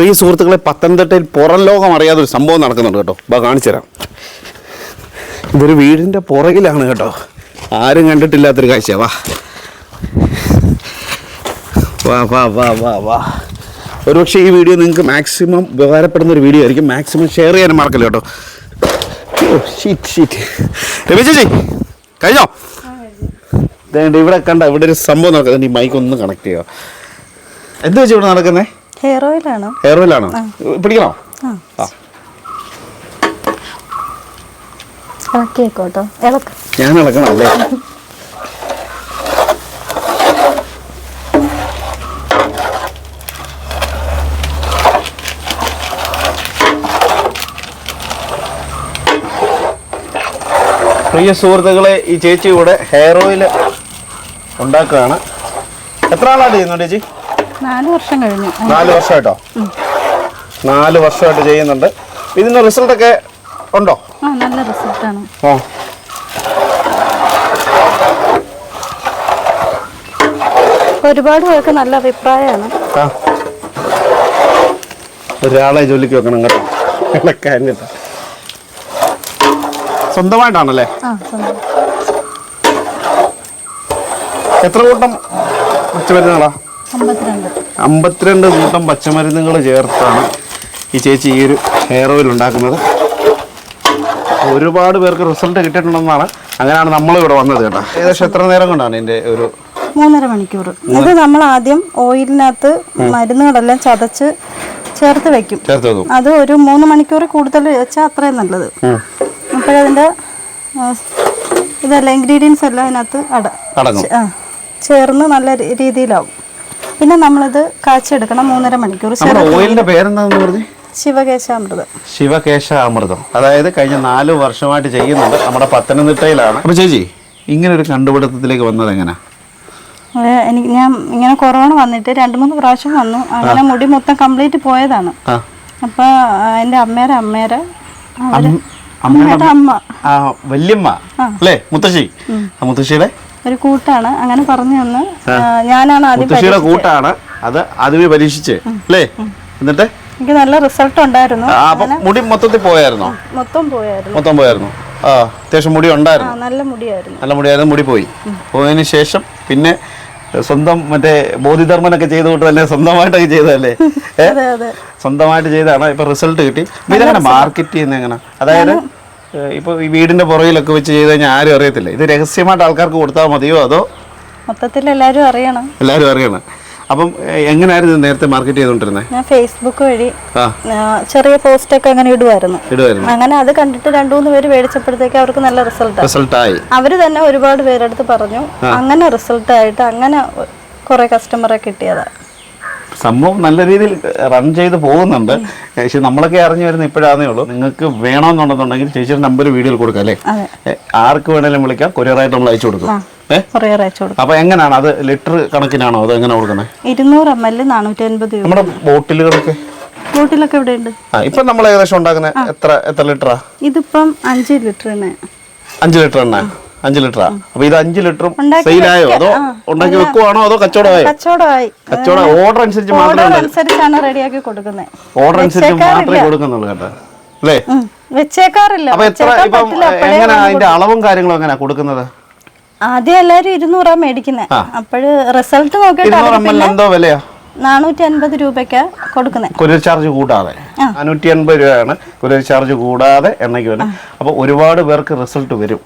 പ്രിയ സുഹൃത്തുക്കളെ പത്തനംതിട്ടയിൽ പുറം ലോകം അറിയാതെ ഒരു സംഭവം നടക്കുന്നുണ്ട് കേട്ടോ. ബാ കാണിച്ചു തരാം ഇതൊരു വീടിന്റെ പുറകിലാണ് കേട്ടോ. ആരും കണ്ടിട്ടില്ലാത്തൊരു കാഴ്ച വാ. വാ വാ വാ വാ വാ. ഒരുപക്ഷെ ഈ വീഡിയോ നിങ്ങൾക്ക് മാക്സിമം ഉപകാരപ്പെടുന്ന ഒരു വീഡിയോ ആയിരിക്കും. മാക്സിമം ഷെയർ ചെയ്യാനും മറക്കല്ലോ കേട്ടോ. ഓ ഷീറ്റ് ഷീറ്റ് രമേശ് ചേച്ചി കഴിഞ്ഞോ? ഇവിടെ കണ്ട ഇവിടെ ഒരു സംഭവം നടക്കുന്നത് ഈ മൈക്ക് ഒന്ന് കണക്ട് ചെയ്യുക എന്താ വെച്ചാൽ ഇവിടെ നടക്കുന്നത് ഹെയർ ഓയിലാണോ ഹെയർ ഓയിലാണോ പിടിക്കണോ? ഇളക്കിയേക്കോട്ടോ ഇളക്ക് ഞാൻ ഇളക്കണം അല്ലേ പ്രിയ സുഹൃത്തുക്കളെ ഈ ചേച്ചി ഇവിടെ ഹെയർ ഓയിൽ ഉണ്ടാക്കുകയാണ്. എത്ര ആളാണ് ചെയ്യുന്നുണ്ട് ചേച്ചി? നാല് വർഷം കഴിഞ്ഞു. നാല് വർഷമായിട്ടോ? നാല് വർഷമായിട്ട് ചെയ്യുന്നുണ്ട്. ഇതിന്റെ റിസൾട്ട് ഒക്കെ ഉണ്ടോ നല്ല റിസൾട്ടാണ്. ഓ ഒരുപാട് പേർക്ക് നല്ല അഭിപ്രായമാണ്. ഒരാളെ ജോലിക്ക് വെക്കണം കേട്ടോ. ഇളക്കാൻ കേട്ടോ. സ്വന്തമായിട്ടാണല്ലേ. എത്ര കൂട്ടം വെച്ച് അമ്പത്തിരണ്ട് അമ്പത്തിരണ്ട്. കൂട്ടം പച്ചമരുന്നുകൾ ചേർത്താണ് ഈ ചേച്ചി ഈ ഒരു ഹെയർ ഓയിൽ ഉണ്ടാക്കുന്നത്. ഒരുപാട് പേർക്ക് റിസൾട്ട് കിട്ടിയിട്ടുണ്ടെന്നാണ് അങ്ങനെയാണ് നമ്മൾ ഇവിടെ വന്നത് കേട്ടോ. ഏകദേശം എത്ര നേരം കൊണ്ടാണ് ഇതിന്റെ ഒരു മൂന്നര മണിക്കൂർ. ഇത് നമ്മൾ ആദ്യം ഓയിലിനകത്ത് മരുന്നുകളെല്ലാം ചതച്ച് ചേർത്ത് വെക്കും. അത് ഒരു മൂന്ന് മണിക്കൂർ കൂടുതൽ വെച്ചാൽ അത്രയും നല്ലത്. അപ്പോഴതിന്റെ ഇതെല്ലാം ഇൻഗ്രീഡിയൻസ് എല്ലാം അതിനകത്ത് അട ചേർന്ന് നല്ല രീതിയിലാവും. പിന്നെ നമ്മളിത് കാച്ചെടുക്കണം മൂന്നര മണിക്കൂർ. നമ്മുടെ ഓയിലിന്റെ പേരെന്താന്ന് പറഞ്ഞു? ശിവകേശാമൃതം. ശിവകേശ അമൃതം അതായത് കഴിഞ്ഞ നാല് വർഷമായിട്ട് ചെയ്യുന്നുണ്ട്. നമ്മുടെ പത്തനംതിട്ടയിലാണ്. അപ്പൊ ചേച്ചി ഇങ്ങനെ ഒരു കണ്ടുപിടുത്തത്തിലേക്ക് വന്നത് എങ്ങനെ? എനിക്ക് ഞാൻ ഇങ്ങനെ കൊറോണ വന്നിട്ട് രണ്ട് മൂന്ന് പ്രാവശ്യം വന്നു. അങ്ങനെ മുടി മൊത്തം കംപ്ലീറ്റ് പോയതാണ്. ആ. അപ്പൊ എന്റെ അമ്മേരെ അമ്മേരെ അമ്മ. ആ വല്യമ്മ അല്ലേ മുത്തശ്ശി? ആ മുത്തശ്ശിയുടെ ഒരു കൂട്ടാണ്. അങ്ങനെ പറഞ്ഞു തന്ന്. ഞാനാണ് ആദ്യം കൂട്ടാണ്. അത് ആദ്യമേ പരീക്ഷിച്ച്. അല്ലേ? എന്നിട്ട്? എനിക്ക് നല്ല റിസൾട്ട് ഉണ്ടായിരുന്നു. മുടി മൊത്തത്തിൽ പോയായിരുന്നോ? മൊത്തം പോയായിരുന്നു. മൊത്തം പോയായിരുന്നു. ആ അത്യാവശ്യം മുടി ഉണ്ടായിരുന്നു. നല്ല മുടിയായിരുന്നു. നല്ല മുടിയായിരുന്നു മുടി പോയി. പോയതിന് ശേഷം പിന്നെ സ്വന്തം മറ്റേ ബോധിധർമ്മനൊക്കെ ചെയ്തുകൊണ്ട് തന്നെ സ്വന്തമായിട്ടൊക്കെ ചെയ്തതല്ലേ? സ്വന്തമായിട്ട് ചെയ്താണ് ഇപ്പൊ റിസൾട്ട് കിട്ടി. ഇതെങ്ങനെ മാർക്കറ്റ് ചെയ്യുന്ന എങ്ങനെ? അതായത് ഏ, ഇപ്പൊ ഈ വീടിന്റെ പുറകിലൊക്കെ വെച്ച് ചെയ്ത് കഴിഞ്ഞാൽ ആരും അറിയത്തില്ല. ഇത് രഹസ്യമായിട്ട് ആൾക്കാർക്ക് കൊടുത്താൽ മതിയോ അതോ? മൊത്തത്തിൽ എല്ലാവരും അറിയണം. എല്ലാവരും അറിയണം. അപ്പം എങ്ങനെയായിരുന്നു നേരത്തെ മാർക്കറ്റ് ചെയ്തുകൊണ്ടിരുന്നത് ഞാൻ ഫേസ്ബുക്ക് വഴി ചെറിയ പോസ്റ്റ് ഒക്കെ അങ്ങനെ ഇടുമായിരുന്നു ഇടുവായിരുന്നു. അങ്ങനെ അത് കണ്ടിട്ട് രണ്ടു മൂന്ന് പേര് മേടിച്ചപ്പോഴത്തേക്ക് അവർക്ക് നല്ല റിസൾട്ട് റിസൾട്ടായി അവർ തന്നെ ഒരുപാട് പേരെടുത്ത് പറഞ്ഞു അങ്ങനെ റിസൾട്ട് ആയിട്ട് അങ്ങനെ കുറെ കസ്റ്റമറെ കിട്ടിയതാ. സംഭവം നല്ല രീതിയിൽ റൺ ചെയ്ത് പോകുന്നുണ്ട്. പക്ഷെ നമ്മളൊക്കെ അറിഞ്ഞു വരുന്ന ഇപ്പോഴാന്നേ ഉള്ളൂ. നിങ്ങൾക്ക് വേണമെന്നുണ്ടെന്നുണ്ടെങ്കിൽ ചേച്ചിയുടെ നമ്പർ വീഡിയോയിൽ കൊടുക്കാം അല്ലേ? ആർക്ക് വേണേലും വിളിക്കാം. കൊറിയറായിട്ട് നമ്മൾ അയച്ചു കൊടുക്കും. അപ്പൊ എങ്ങനെയാണ് അത് ലിറ്റർ കണക്കിനാണോ? അത് എങ്ങനെ കൊടുക്കുന്നത്? ഇരുന്നൂറ് എം എൽ നാനൂറ്റി അൻപത് നമ്മുടെ ബോട്ടിലുകളൊക്കെ? ബോട്ടിലൊക്കെ ഇവിടെ ഉണ്ട് ഇപ്പൊ നമ്മൾ ഏകദേശം ഉണ്ടാക്കുന്ന എത്ര എത്ര ലിറ്ററാ? ഇതിപ്പം അഞ്ച് ലിറ്ററിന് അഞ്ച് ലിറ്റർ എണ്ണ. അഞ്ച് ലിറ്ററാ. അപ്പൊ ഇത് അഞ്ച് ലിറ്ററും സെയിലായോ അതോ ഉണ്ടാക്കി വെക്കുവാണോ അതോ കച്ചവടമായോ? കച്ചവടമായി. കച്ചവടം ഓർഡർ അനുസരിച്ച് മാത്രമേ ഓർഡർ അനുസരിച്ചാണ് റെഡിയാക്കി കൊടുക്കുന്നത് ഓർഡർ അനുസരിച്ച് മാത്രമേ കൊടുക്കുന്നുള്ളൂ കേട്ടോ. അല്ലേ? വെച്ചേക്കാറില്ല. അപ്പൊ എത്ര ഇപ്പം എങ്ങനെ അതിന്റെ അളവും കാര്യങ്ങളും എങ്ങനെയാ കൊടുക്കുന്നത്? ആദ്യം എല്ലാരും ഇരുന്നൂറാ മേടിക്കുന്നത് അപ്പോഴ് റിസൾട്ട് നോക്കിയിട്ട് എന്തോ വിലയാ? നാനൂറ്റി അൻപത് രൂപയ്ക്കാ കൊടുക്കുന്നത് കൊരിയർ ചാർജ് കൂടാതെ. നാനൂറ്റി അൻപത് രൂപയാണ് കൊരിയർ ചാർജ് കൂടാതെ എണ്ണയ്ക്ക് വരും അപ്പോൾ ഒരുപാട് പേർക്ക് റിസൾട്ട് വരും.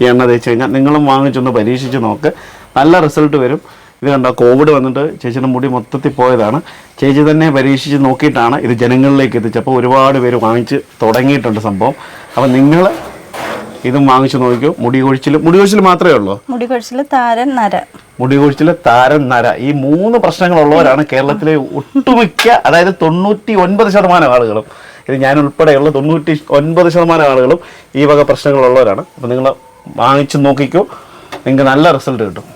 ഈ എണ്ണ തേച്ച് കഴിഞ്ഞാൽ നിങ്ങളും വാങ്ങിച്ചൊന്ന് പരീക്ഷിച്ച് നോക്ക്. നല്ല റിസൾട്ട് വരും. ഇത് കണ്ട കോവിഡ് വന്നിട്ട് ചേച്ചിയുടെ മുടി മൊത്തത്തിൽ പോയതാണ്. ചേച്ചി തന്നെ പരീക്ഷിച്ച് നോക്കിയിട്ടാണ് ഇത് ജനങ്ങളിലേക്ക് എത്തിച്ചപ്പോൾ ഒരുപാട് പേര് വാങ്ങിച്ച് തുടങ്ങിയിട്ടുണ്ട് സംഭവം. അപ്പം നിങ്ങൾ ഇതും വാങ്ങിച്ചു നോക്കിയോ മുടി കൊഴിച്ചിൽ മുടി കൊഴിച്ചിൽ മാത്രമേ ഉള്ളൂ? മുടി കൊഴിച്ചിൽ താരൻ നര. മുടി കൊഴിച്ചിൽ താരൻ നര. ഈ മൂന്ന് പ്രശ്നങ്ങളുള്ളവരാണ് കേരളത്തിലെ ഒട്ടുമിക്ക അതായത് തൊണ്ണൂറ്റി ഒൻപത് ശതമാനം ആളുകളും ഇത് ഞാൻ ഉൾപ്പെടെയുള്ള തൊണ്ണൂറ്റി ഒൻപത് ശതമാനം ആളുകളും ഈ വക പ്രശ്നങ്ങളുള്ളവരാണ്. അപ്പം നിങ്ങൾ വാങ്ങിച്ച് നോക്കിക്കോ. നിങ്ങൾക്ക് നല്ല റിസൾട്ട് കിട്ടും.